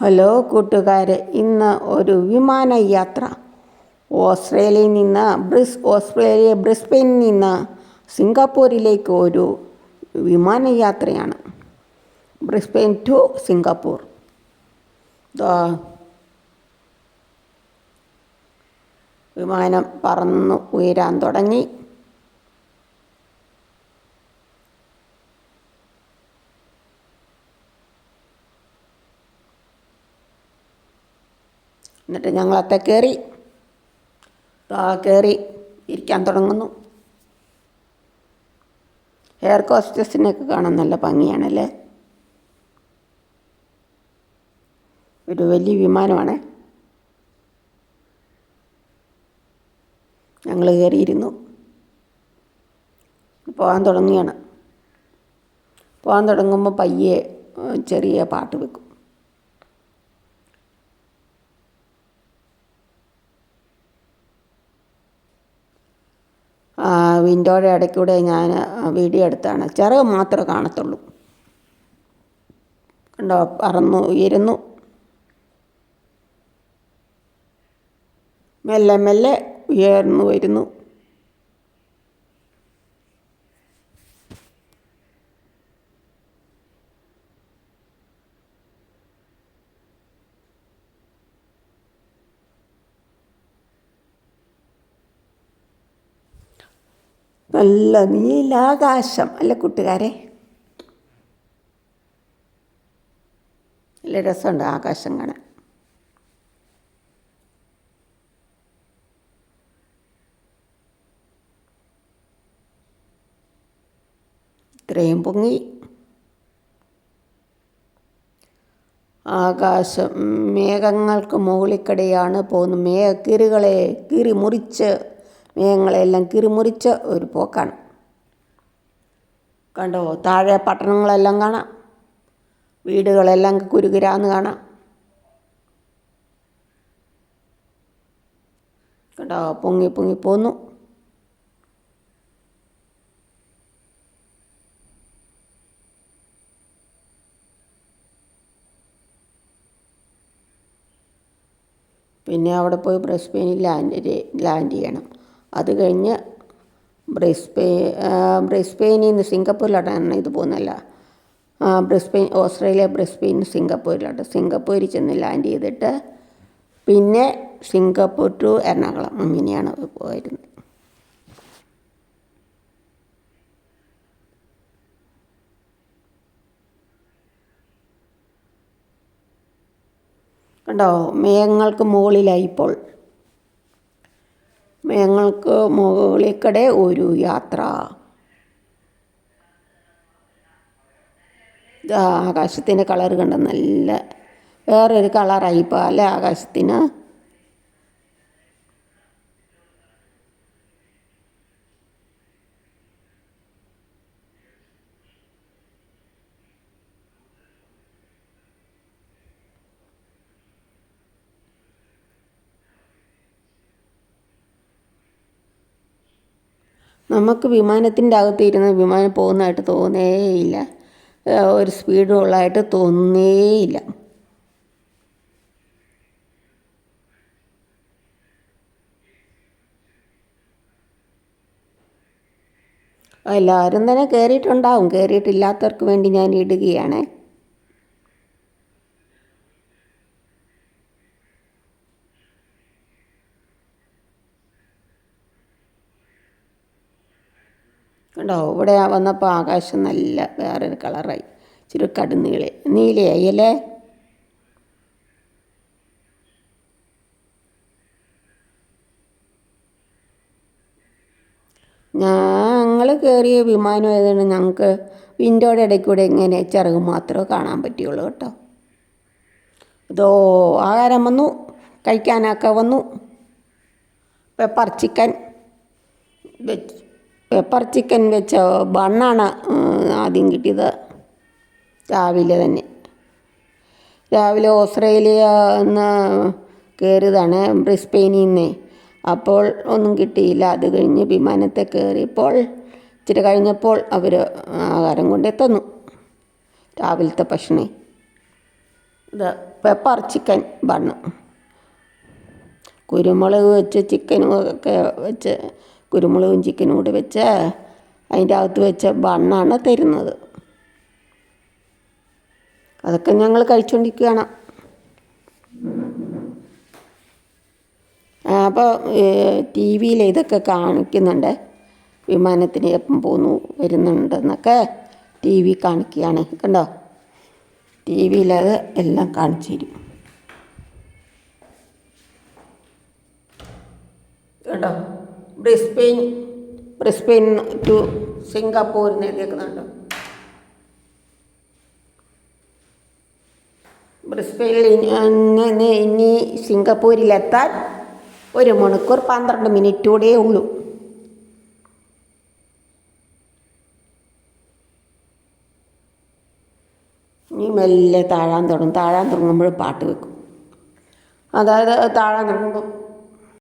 Hello കൂട്ടുകാരെ ഇന്ന് ഒരു വിമാനയാത്ര ഓസ്ട്രേലിയയിൽ നിന്ന് ബ്രിസ് ഓസ്ട്രേലിയ ബ്രിസ്ബെയിനിൽ നിന്ന് സിംഗപ്പൂരിലേക്ക് ഒരു വിമാനയാത്രയാണ് ബ്രിസ്ബെയിൻ ടു സിംഗപ്പൂർ. വിമാനം പറന്നു ഉയരാൻ തുടങ്ങി. എന്നിട്ട് ഞങ്ങൾ അത്ത കയറി കയറി ഇരിക്കാൻ തുടങ്ങുന്നു. എയർ കോസ്റ്റസിനെയൊക്കെ കാണാൻ നല്ല ഭംഗിയാണല്ലേ? ഒരു വലിയ വിമാനമാണ്. ഞങ്ങൾ കയറിയിരുന്നു പോകാൻ തുടങ്ങിയാണ് പോകാൻ തുടങ്ങുമ്പോൾ പയ്യെ ചെറിയ പാട്ട് വെക്കും. വിൻഡോയുടെ ഇടയ്ക്കൂടെ ഞാൻ വീഡിയോ എടുത്താണ്. ചിറക് മാത്രമേ കാണത്തുള്ളൂ. കണ്ടോ? പറന്നു ഉയരുന്നു. മെല്ലെ മെല്ലെ ഉയർന്നു വരുന്നു. നല്ല നീലാകാശം അല്ല കൂട്ടുകാരെ? നല്ല രസമുണ്ട് ആകാശം കാണാൻ. ഇത്രയും പൊങ്ങി. ആകാശം മേഘങ്ങൾക്ക് മുകളിൽക്കടെയാണ് പോകുന്നത്. മേഘ കീറുകളെ കീറി മുറിച്ച് മേഘങ്ങളെല്ലാം കീറിമുറിച്ച ഒരു പോക്കാണ്. കണ്ടോ? താഴെ പട്ടണങ്ങളെല്ലാം കാണാം. വീടുകളെല്ലാം കുരുകുരാന്ന് കാണാം. കണ്ടോ? പൊങ്ങി പൊങ്ങി പോന്നു. പിന്നെ അവിടെ പോയി ബ്രസ്ബെയിനിൽ ലാൻഡ് ലാൻഡ് ചെയ്യണം. അത് കഴിഞ്ഞ് ബ്രിസ്ബെ ബ്രിസ്ബെയിനിൽ നിന്ന് സിംഗപ്പൂരിലോട്ടാണ് ഇത് പോകുന്നല്ല ആ, ബ്രിസ്ബെയിൻ ഓസ്ട്രേലിയ ബ്രിസ്ബെയിൻ സിംഗപ്പൂരിലോട്ട്. സിംഗപ്പൂരിൽ ചെന്ന് ലാൻഡ് ചെയ്തിട്ട് പിന്നെ സിംഗപ്പൂർ ടു എറണാകുളം അങ്ങനെയാണ് പോയിരുന്നത്. കണ്ടോ? മേഘങ്ങൾക്ക് മുകളിലായി ഇപ്പോൾ. മേഘങ്ങൾക്ക് മുകളിൽക്കടെ ഒരു യാത്ര. ആകാശത്തിന്റെ കളറ് കണ്ട? നല്ല വേറൊരു കളറായി ഇപ്പോൾ അല്ലേ ആകാശത്തിന്? നമുക്ക് വിമാനത്തിന്റെ അകത്ത് ഇരുന്ന് വിമാനം പോകുന്നതായിട്ട് തോന്നേയില്ല. ഒരു സ്പീഡ് ഉള്ളതായിട്ട് തോന്നേയില്ല. എല്ലാവരും തന്നെ കയറിയിട്ടുണ്ടാവും കയറിയിട്ടില്ലാത്തവർക്ക് വേണ്ടി ഞാൻ ഇടുകയാണ്. കണ്ടോ? ഇവിടെ വന്നപ്പോൾ ആകാശം നല്ല വേറൊരു കളറായി. ഇച്ചിരി കടുന്നീളെ നീലയായി അല്ലേ ഞങ്ങൾ കയറിയ വിമാനം ആയതുകൊണ്ട് ഞങ്ങൾക്ക് വിൻഡോയുടെ ഇടയ്ക്ക് കൂടെ ഇങ്ങനെ ചിറക് മാത്രമേ കാണാൻ പറ്റുള്ളൂ കേട്ടോ. ഇതോ ആഹാരം വന്നു. കഴിക്കാനൊക്കെ വന്നു. പെപ്പർ ചിക്കൻ വെച്ച്. പെപ്പർ ചിക്കൻ വെച്ച ബണ്ണാണ് ആദ്യം കിട്ടിയത്. രാവിലെ തന്നെ. രാവിലെ ഓസ്ട്രേലിയ എന്ന് കയറിയതാണ് ബ്രിസ്ബെയിനിൽ നിന്ന്. അപ്പോൾ ഒന്നും കിട്ടിയില്ല. അത് കഴിഞ്ഞ് വിമാനത്തെ കയറിയപ്പോൾ ഇച്ചിരി കഴിഞ്ഞപ്പോൾ അവർ ആഹാരം കൊണ്ടേ തന്നു രാവിലത്തെ ഭക്ഷണം. ഇത് പെപ്പർ ചിക്കൻ ബണ്ണ്. കുരുമുളക് വെച്ച് ചിക്കനും ഒക്കെ വെച്ച് കുരുമുളകും ചിക്കനും കൂടി വെച്ച് അതിന്റെ അകത്ത് വെച്ച ബണ്ണാണ് തരുന്നത്. അതൊക്കെ ഞങ്ങൾ കഴിച്ചുകൊണ്ടിരിക്കുകയാണ് അപ്പോൾ ടി വിയിൽ ഇതൊക്കെ കാണിക്കുന്നുണ്ട്. വിമാനത്തിന് എപ്പം പോന്നു വരുന്നുണ്ടെന്നൊക്കെ ടി വി കാണിക്കുകയാണ്. കണ്ടോ? ടി വിയിലത് എല്ലാം കാണിച്ചു തരും. കേട്ടോ ബ്രിസ്ബെയിൻ ബ്രിസ്ബെയിൻ ടു സിംഗപ്പൂർ എഴുതിയേക്കുന്നുണ്ട്. ബ്രിസ്ബെയിനിൽ ഇനി സിംഗപ്പൂരിലെത്താൻ ഒരു മണിക്കൂർ പന്ത്രണ്ട് മിനിറ്റ് കൂടെ ഉള്ളൂ. ഇനി മെല്ലെ താഴാൻ തുടങ്ങും. താഴാൻ തുടങ്ങുമ്പോൾ പാട്ട് വെക്കും. അതായത് താഴാൻ തുടങ്ങുമ്പോൾ